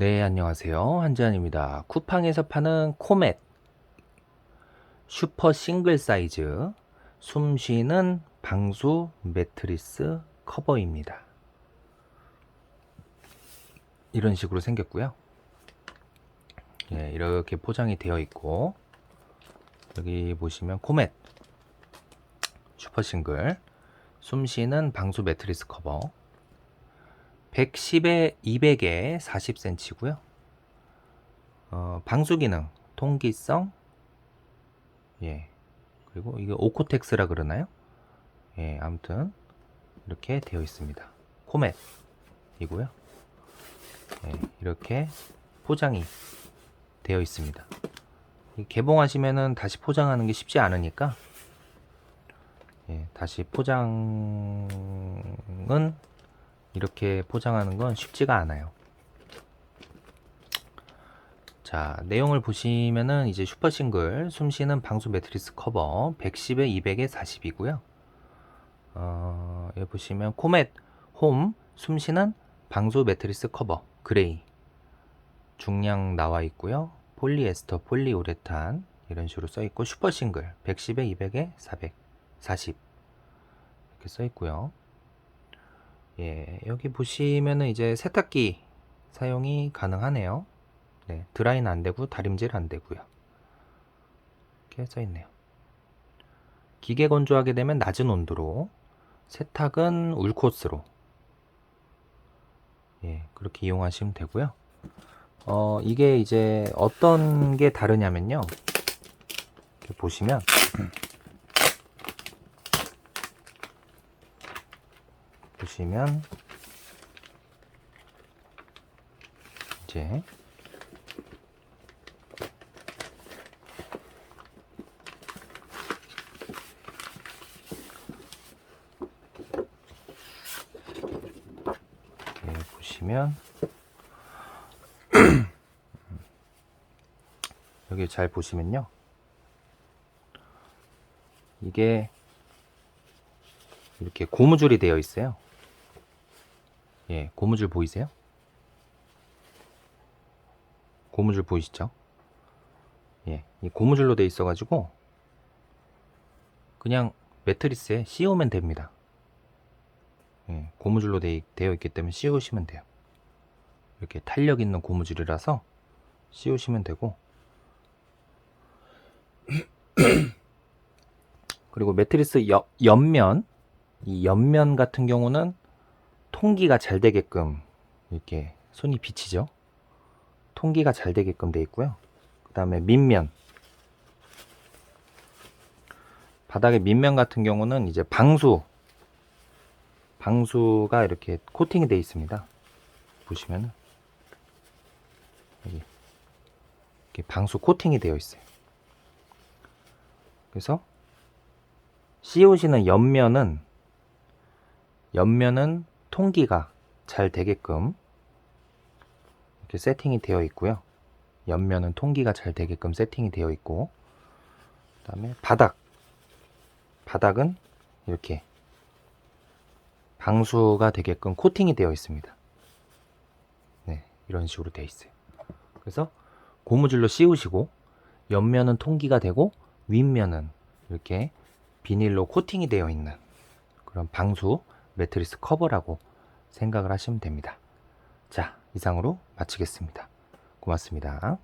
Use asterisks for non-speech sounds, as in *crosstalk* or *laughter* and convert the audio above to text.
네, 안녕하세요. 한지환입니다. 쿠팡에서 파는 코멧 슈퍼 싱글 사이즈 숨 쉬는 방수 매트리스 커버입니다. 이런 식으로 생겼고요. 예, 이렇게 포장이 되어 있고 여기 보시면 코멧 슈퍼 싱글 숨 쉬는 방수 매트리스 커버 110에 200에 40cm고요. 어, 방수 기능, 통기성, 예. 그리고 이게 오코텍스라 그러나요? 예, 아무튼 이렇게 되어 있습니다. 코멧이고요. 예, 이렇게 포장이 되어 있습니다. 이 개봉하시면은 다시 포장하는 게 쉽지 않으니까 예, 다시 포장은 이렇게 포장하는 건 쉽지가 않아요. 자, 내용을 보시면은 이제 슈퍼 싱글 숨쉬는 방수 매트리스 커버 110에 200에 40이고요. 어, 여기 보시면 코멧 홈 숨쉬는 방수 매트리스 커버 그레이 중량 나와 있고요. 폴리에스터, 폴리우레탄 이런 식으로 써 있고 슈퍼 싱글 110에 200에 400, 40 이렇게 써 있고요. 예, 여기 보시면은 이제 세탁기 사용이 가능하네요. 네, 드라이는 안 되고 다림질 안 되고요. 이렇게 써 있네요. 기계 건조하게 되면 낮은 온도로, 세탁은 울코스로. 예, 그렇게 이용하시면 되고요. 어, 이게 이제 어떤 게 다르냐면요. 이렇게 보시면 *clears throat* 보시면 이제 이렇게 보시면 *clears throat* 여기 잘 보시면요 이게 이렇게 고무줄이 되어 있어요. 예, 고무줄 보이세요? 고무줄 보이시죠? 예, 이 고무줄로 되어 있어가지고 그냥 매트리스에 씌우면 됩니다. 예, 고무줄로 되, 되어 있기 때문에 씌우시면 돼요. 이렇게 탄력 있는 고무줄이라서 씌우시면 되고 *clears throat* 그리고 매트리스 옆, 옆면 이 옆면 같은 경우는 통기가 잘 되게끔 이렇게 손이 비치죠. 통기가 잘 되게끔 돼 있고요. 그 다음에 밑면 바닥의 밑면 같은 경우는 이제 방수 방수가 이렇게 코팅이 되어 있습니다. 보시면은 여기 이렇게 방수 코팅이 되어 있어요. 그래서 씌우시는 옆면은 옆면은 통기가 잘 되게끔 이렇게 세팅이 되어 있고요. 옆면은 통기가 잘 되게끔 세팅이 되어 있고 그다음에 바닥 바닥은 이렇게 방수가 되게끔 코팅이 되어 있습니다. 네, 이런 식으로 되어 있어요. 그래서 고무줄로 씌우시고 옆면은 통기가 되고 윗면은 이렇게 비닐로 코팅이 되어 있는 그런 방수 매트리스 커버라고 생각을 하시면 됩니다. 자, 이상으로 마치겠습니다. 고맙습니다.